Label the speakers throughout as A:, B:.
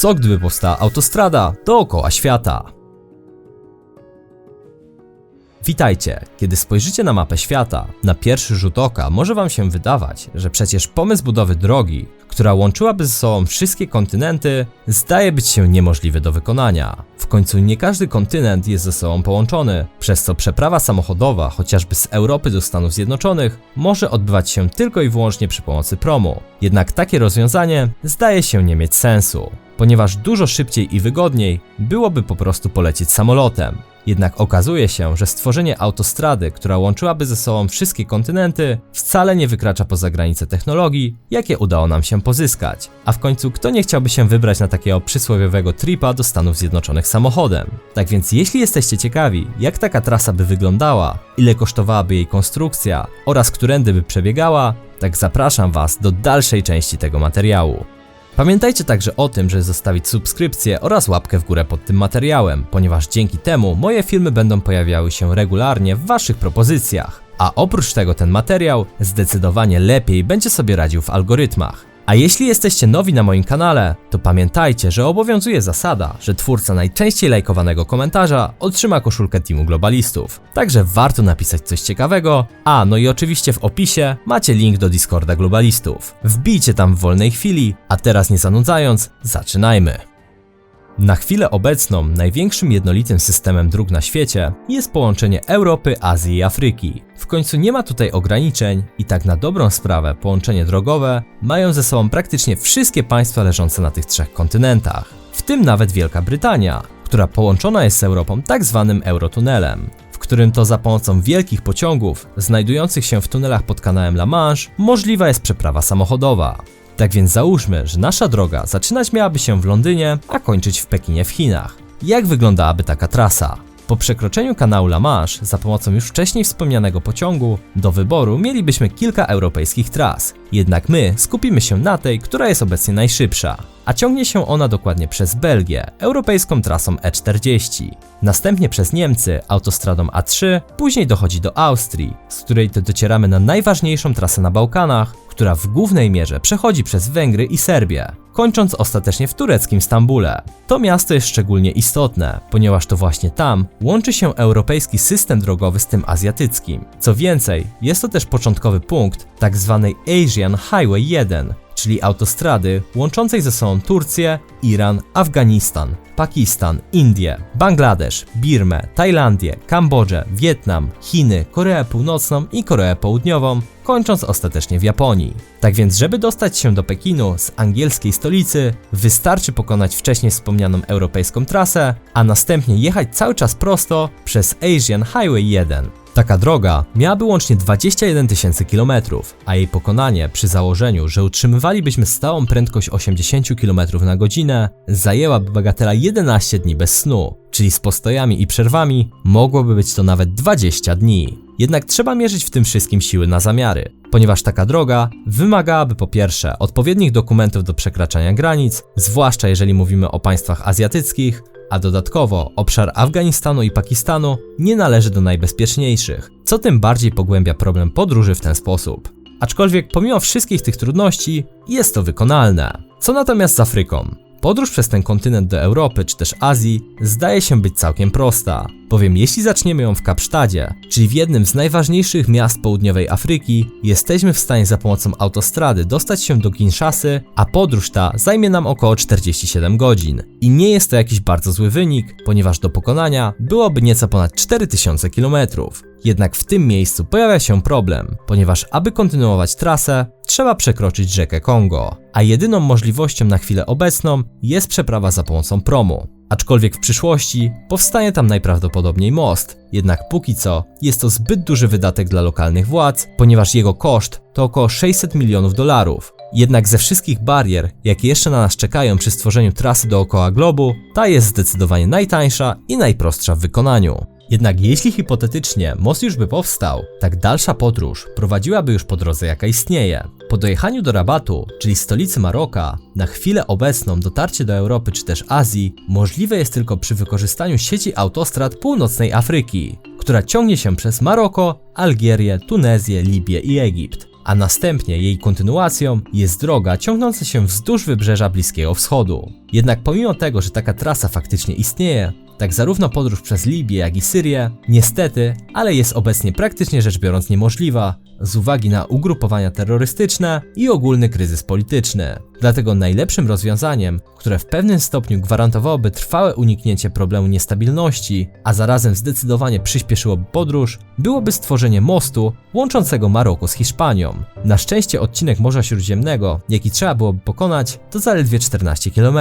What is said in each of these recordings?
A: Co gdyby powstała autostrada dookoła świata? Witajcie! Kiedy spojrzycie na mapę świata, na pierwszy rzut oka może Wam się wydawać, że przecież pomysł budowy drogi, która łączyłaby ze sobą wszystkie kontynenty, zdaje być się niemożliwy do wykonania. W końcu nie każdy kontynent jest ze sobą połączony, przez co przeprawa samochodowa, chociażby z Europy do Stanów Zjednoczonych, może odbywać się tylko i wyłącznie przy pomocy promu. Jednak takie rozwiązanie zdaje się nie mieć sensu, ponieważ dużo szybciej i wygodniej byłoby po prostu polecieć samolotem. Jednak okazuje się, że stworzenie autostrady, która łączyłaby ze sobą wszystkie kontynenty, wcale nie wykracza poza granice technologii, jakie udało nam się pozyskać. A w końcu kto nie chciałby się wybrać na takiego przysłowiowego tripa do Stanów Zjednoczonych samochodem? Tak więc jeśli jesteście ciekawi, jak taka trasa by wyglądała, ile kosztowałaby jej konstrukcja oraz którędy by przebiegała, tak zapraszam Was do dalszej części tego materiału. Pamiętajcie także o tym, żeby zostawić subskrypcję oraz łapkę w górę pod tym materiałem, ponieważ dzięki temu moje filmy będą pojawiały się regularnie w Waszych propozycjach. A oprócz tego ten materiał zdecydowanie lepiej będzie sobie radził w algorytmach. A jeśli jesteście nowi na moim kanale, to pamiętajcie, że obowiązuje zasada, że twórca najczęściej lajkowanego komentarza otrzyma koszulkę Teamu Globalistów. Także warto napisać coś ciekawego. A, no i oczywiście w opisie macie link do Discorda Globalistów. Wbijcie tam w wolnej chwili, a teraz nie zanudzając, zaczynajmy. Na chwilę obecną największym jednolitym systemem dróg na świecie jest połączenie Europy, Azji i Afryki. W końcu nie ma tutaj ograniczeń i tak na dobrą sprawę połączenie drogowe mają ze sobą praktycznie wszystkie państwa leżące na tych trzech kontynentach, w tym nawet Wielka Brytania, która połączona jest z Europą tak zwanym Eurotunelem którym to za pomocą wielkich pociągów znajdujących się w tunelach pod kanałem La Manche możliwa jest przeprawa samochodowa. Tak więc załóżmy, że nasza droga zaczynać miałaby się w Londynie, a kończyć w Pekinie w Chinach. Jak wyglądałaby taka trasa? Po przekroczeniu kanału La Manche za pomocą już wcześniej wspomnianego pociągu do wyboru mielibyśmy kilka europejskich tras. Jednak my skupimy się na tej, która jest obecnie najszybsza, a ciągnie się ona dokładnie przez Belgię, europejską trasą E40. Następnie przez Niemcy autostradą A3, później dochodzi do Austrii, z której to docieramy na najważniejszą trasę na Bałkanach, która w głównej mierze przechodzi przez Węgry i Serbię, kończąc ostatecznie w tureckim Stambule. To miasto jest szczególnie istotne, ponieważ to właśnie tam łączy się europejski system drogowy z tym azjatyckim. Co więcej, jest to też początkowy punkt tzw. Tak Asian Highway 1, czyli autostrady łączącej ze sobą Turcję, Iran, Afganistan, Pakistan, Indię, Bangladesz, Birmę, Tajlandię, Kambodżę, Wietnam, Chiny, Koreę Północną i Koreę Południową, kończąc ostatecznie w Japonii. Tak więc, żeby dostać się do Pekinu z angielskiej stolicy, wystarczy pokonać wcześniej wspomnianą europejską trasę, a następnie jechać cały czas prosto przez Asian Highway 1. Taka droga miałaby łącznie 21 tysięcy kilometrów, a jej pokonanie przy założeniu, że utrzymywalibyśmy stałą prędkość 80 km na godzinę, zajęłaby bagatela 11 dni bez snu, czyli z postojami i przerwami mogłoby być to nawet 20 dni. Jednak trzeba mierzyć w tym wszystkim siły na zamiary, ponieważ taka droga wymagałaby po pierwsze odpowiednich dokumentów do przekraczania granic, zwłaszcza jeżeli mówimy o państwach azjatyckich, a dodatkowo obszar Afganistanu i Pakistanu nie należy do najbezpieczniejszych, co tym bardziej pogłębia problem podróży w ten sposób. Aczkolwiek pomimo wszystkich tych trudności jest to wykonalne. Co natomiast z Afryką? Podróż przez ten kontynent do Europy czy też Azji zdaje się być całkiem prosta, bowiem jeśli zaczniemy ją w Kapsztadzie, czyli w jednym z najważniejszych miast południowej Afryki, jesteśmy w stanie za pomocą autostrady dostać się do Kinshasy, a podróż ta zajmie nam około 47 godzin. I nie jest to jakiś bardzo zły wynik, ponieważ do pokonania byłoby nieco ponad 4000 km. Jednak w tym miejscu pojawia się problem, ponieważ aby kontynuować trasę, trzeba przekroczyć rzekę Kongo, a jedyną możliwością na chwilę obecną jest przeprawa za pomocą promu. Aczkolwiek w przyszłości powstanie tam najprawdopodobniej most, jednak póki co jest to zbyt duży wydatek dla lokalnych władz, ponieważ jego koszt to około 600 milionów dolarów. Jednak ze wszystkich barier, jakie jeszcze na nas czekają przy stworzeniu trasy dookoła globu, ta jest zdecydowanie najtańsza i najprostsza w wykonaniu. Jednak jeśli hipotetycznie most już by powstał, tak dalsza podróż prowadziłaby już po drodze jaka istnieje. Po dojechaniu do Rabatu, czyli stolicy Maroka, na chwilę obecną dotarcie do Europy czy też Azji możliwe jest tylko przy wykorzystaniu sieci autostrad północnej Afryki, która ciągnie się przez Maroko, Algierię, Tunezję, Libię i Egipt. a następnie jej kontynuacją jest droga ciągnąca się wzdłuż wybrzeża Bliskiego Wschodu. Jednak pomimo tego, że taka trasa faktycznie istnieje, tak zarówno podróż przez Libię, jak i Syrię, niestety, ale jest obecnie praktycznie rzecz biorąc niemożliwa, z uwagi na ugrupowania terrorystyczne i ogólny kryzys polityczny. Dlatego najlepszym rozwiązaniem, które w pewnym stopniu gwarantowałoby trwałe uniknięcie problemu niestabilności, a zarazem zdecydowanie przyspieszyłoby podróż, byłoby stworzenie mostu łączącego Maroko z Hiszpanią. Na szczęście odcinek Morza Śródziemnego, jaki trzeba byłoby pokonać, to zaledwie 14 km.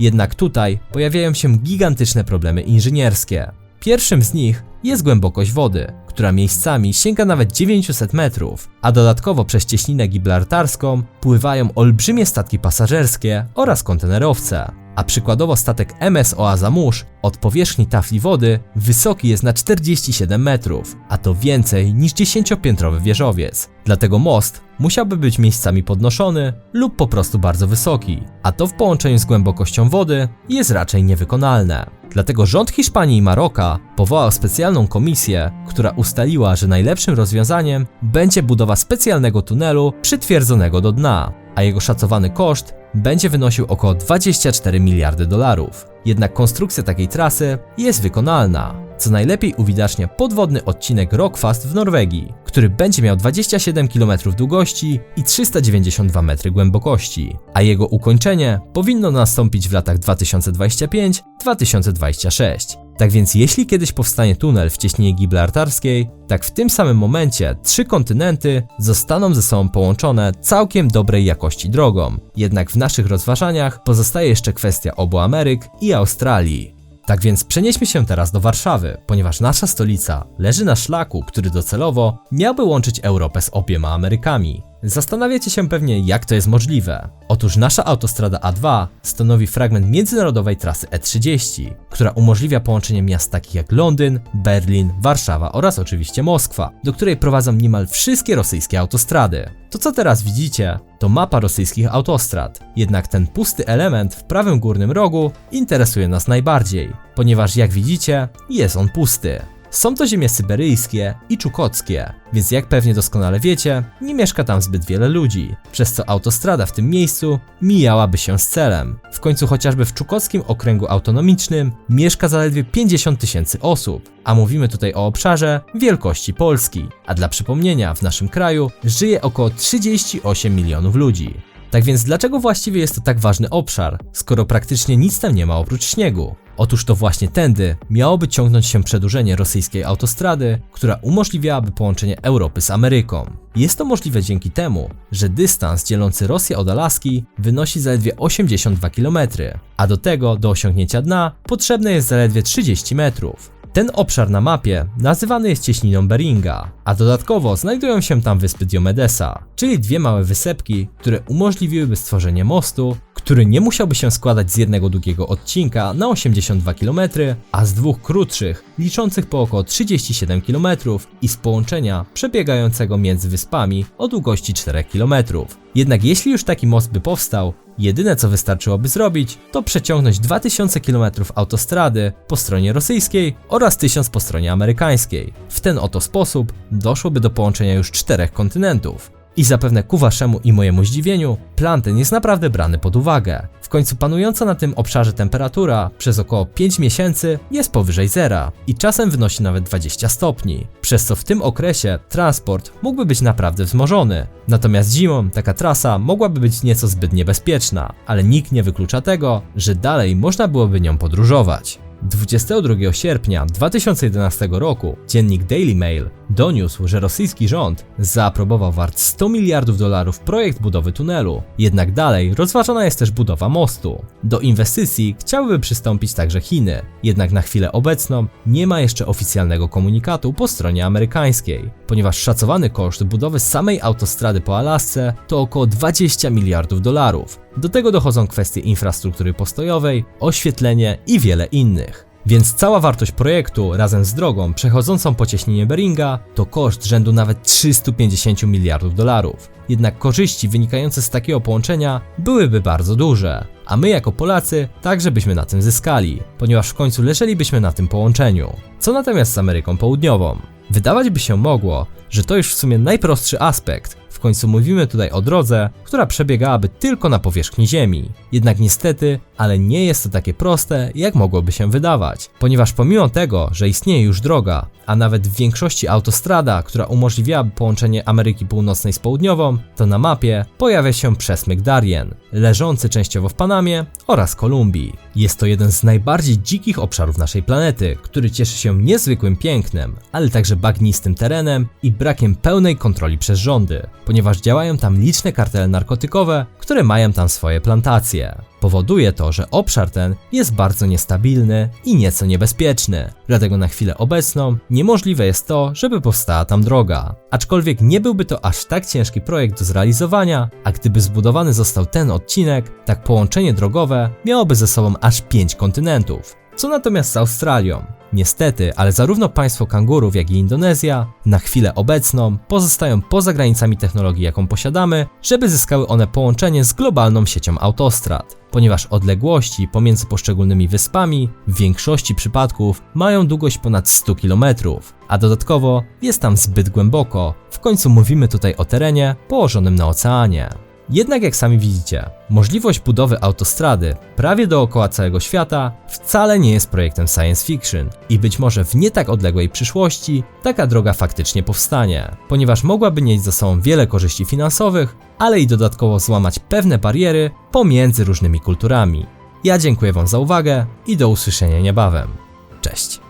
A: Jednak tutaj pojawiają się gigantyczne problemy inżynierskie. Pierwszym z nich jest głębokość wody, która miejscami sięga nawet 900 metrów, a dodatkowo przez cieśninę gibraltarską pływają olbrzymie statki pasażerskie oraz kontenerowce. A przykładowo statek MS Oaza Mórz od powierzchni tafli wody wysoki jest na 47 metrów, a to więcej niż 10-piętrowy wieżowiec. Dlatego most musiałby być miejscami podnoszony lub po prostu bardzo wysoki, a to w połączeniu z głębokością wody jest raczej niewykonalne. Dlatego rząd Hiszpanii i Maroka powołał specjalną komisję, która ustaliła, że najlepszym rozwiązaniem będzie budowa specjalnego tunelu przytwierdzonego do dna, a jego szacowany koszt będzie wynosił około 24 miliardy dolarów. Jednak konstrukcja takiej trasy jest wykonalna, co najlepiej uwidacznia podwodny odcinek Rockfast w Norwegii, który będzie miał 27 km długości i 392 metry głębokości, a jego ukończenie powinno nastąpić w latach 2025-2026. Tak więc jeśli kiedyś powstanie tunel w cieśninie gibraltarskiej, tak w tym samym momencie trzy kontynenty zostaną ze sobą połączone całkiem dobrej jakości drogą. Jednak w naszych rozważaniach pozostaje jeszcze kwestia obu Ameryk i Australii. Tak więc przenieśmy się teraz do Warszawy, ponieważ nasza stolica leży na szlaku, który docelowo miałby łączyć Europę z obiema Amerykami. Zastanawiacie się pewnie, jak to jest możliwe. Otóż nasza autostrada A2 stanowi fragment międzynarodowej trasy E30, która umożliwia połączenie miast takich jak Londyn, Berlin, Warszawa oraz oczywiście Moskwa, do której prowadzą niemal wszystkie rosyjskie autostrady. To co teraz widzicie, to mapa rosyjskich autostrad, jednak ten pusty element w prawym górnym rogu interesuje nas najbardziej, ponieważ jak widzicie, jest on pusty. Są to ziemie syberyjskie i czukockie, więc jak pewnie doskonale wiecie, nie mieszka tam zbyt wiele ludzi, przez co autostrada w tym miejscu mijałaby się z celem. W końcu chociażby w czukockim okręgu autonomicznym mieszka zaledwie 50 tysięcy osób, a mówimy tutaj o obszarze wielkości Polski, a dla przypomnienia w naszym kraju żyje około 38 milionów ludzi. Tak więc dlaczego właściwie jest to tak ważny obszar, skoro praktycznie nic tam nie ma oprócz śniegu? Otóż to właśnie tędy miałoby ciągnąć się przedłużenie rosyjskiej autostrady, która umożliwiałaby połączenie Europy z Ameryką. Jest to możliwe dzięki temu, że dystans dzielący Rosję od Alaski wynosi zaledwie 82 km, a do tego do osiągnięcia dna potrzebne jest zaledwie 30 metrów. Ten obszar na mapie nazywany jest cieśniną Beringa, a dodatkowo znajdują się tam wyspy Diomedesa, czyli dwie małe wysepki, które umożliwiłyby stworzenie mostu, który nie musiałby się składać z jednego długiego odcinka na 82 km, a z dwóch krótszych, liczących po około 37 km i z połączenia przebiegającego między wyspami o długości 4 km. Jednak jeśli już taki most by powstał, jedyne co wystarczyłoby zrobić, to przeciągnąć 2000 km autostrady po stronie rosyjskiej oraz 1000 po stronie amerykańskiej. W ten oto sposób doszłoby do połączenia już czterech kontynentów. I zapewne ku waszemu i mojemu zdziwieniu, plan ten jest naprawdę brany pod uwagę. W końcu panująca na tym obszarze temperatura przez około 5 miesięcy jest powyżej zera i czasem wynosi nawet 20 stopni, przez co w tym okresie transport mógłby być naprawdę wzmożony. Natomiast zimą taka trasa mogłaby być nieco zbyt niebezpieczna, ale nikt nie wyklucza tego, że dalej można byłoby nią podróżować. 22 sierpnia 2011 roku dziennik Daily Mail doniósł, że rosyjski rząd zaaprobował wart 100 miliardów dolarów projekt budowy tunelu. Jednak dalej rozważana jest też budowa mostu. Do inwestycji chciałyby przystąpić także Chiny, jednak na chwilę obecną nie ma jeszcze oficjalnego komunikatu po stronie amerykańskiej, ponieważ szacowany koszt budowy samej autostrady po Alasce to około 20 miliardów dolarów. Do tego dochodzą kwestie infrastruktury postojowej, oświetlenie i wiele innych. Więc cała wartość projektu razem z drogą przechodzącą po cieśninie Beringa to koszt rzędu nawet 350 miliardów dolarów. Jednak korzyści wynikające z takiego połączenia byłyby bardzo duże, a my jako Polacy także byśmy na tym zyskali, ponieważ w końcu leżelibyśmy na tym połączeniu. Co natomiast z Ameryką Południową? Wydawać by się mogło, że to już w sumie najprostszy aspekt, końcu mówimy tutaj o drodze, która przebiegałaby tylko na powierzchni Ziemi. Jednak niestety, ale nie jest to takie proste, jak mogłoby się wydawać. Ponieważ pomimo tego, że istnieje już droga, a nawet w większości autostrada, która umożliwiałaby połączenie Ameryki Północnej z Południową, to na mapie pojawia się przesmyk Darien, leżący częściowo w Panamie oraz Kolumbii. Jest to jeden z najbardziej dzikich obszarów naszej planety, który cieszy się niezwykłym pięknem, ale także bagnistym terenem i brakiem pełnej kontroli przez rządy, ponieważ działają tam liczne kartele narkotykowe, które mają tam swoje plantacje. Powoduje to, że obszar ten jest bardzo niestabilny i nieco niebezpieczny, dlatego na chwilę obecną niemożliwe jest to, żeby powstała tam droga. Aczkolwiek nie byłby to aż tak ciężki projekt do zrealizowania, a gdyby zbudowany został ten odcinek, tak połączenie drogowe miałoby ze sobą aż 5 kontynentów. Co natomiast z Australią? Niestety, ale zarówno państwo kangurów, jak i Indonezja na chwilę obecną pozostają poza granicami technologii, jaką posiadamy, żeby zyskały one połączenie z globalną siecią autostrad, ponieważ odległości pomiędzy poszczególnymi wyspami w większości przypadków mają długość ponad 100 km, a dodatkowo jest tam zbyt głęboko. W końcu mówimy tutaj o terenie położonym na oceanie. Jednak jak sami widzicie, możliwość budowy autostrady prawie dookoła całego świata wcale nie jest projektem science fiction i być może w nie tak odległej przyszłości taka droga faktycznie powstanie, ponieważ mogłaby nieść za sobą wiele korzyści finansowych, ale i dodatkowo złamać pewne bariery pomiędzy różnymi kulturami. Ja dziękuję Wam za uwagę i do usłyszenia niebawem. Cześć!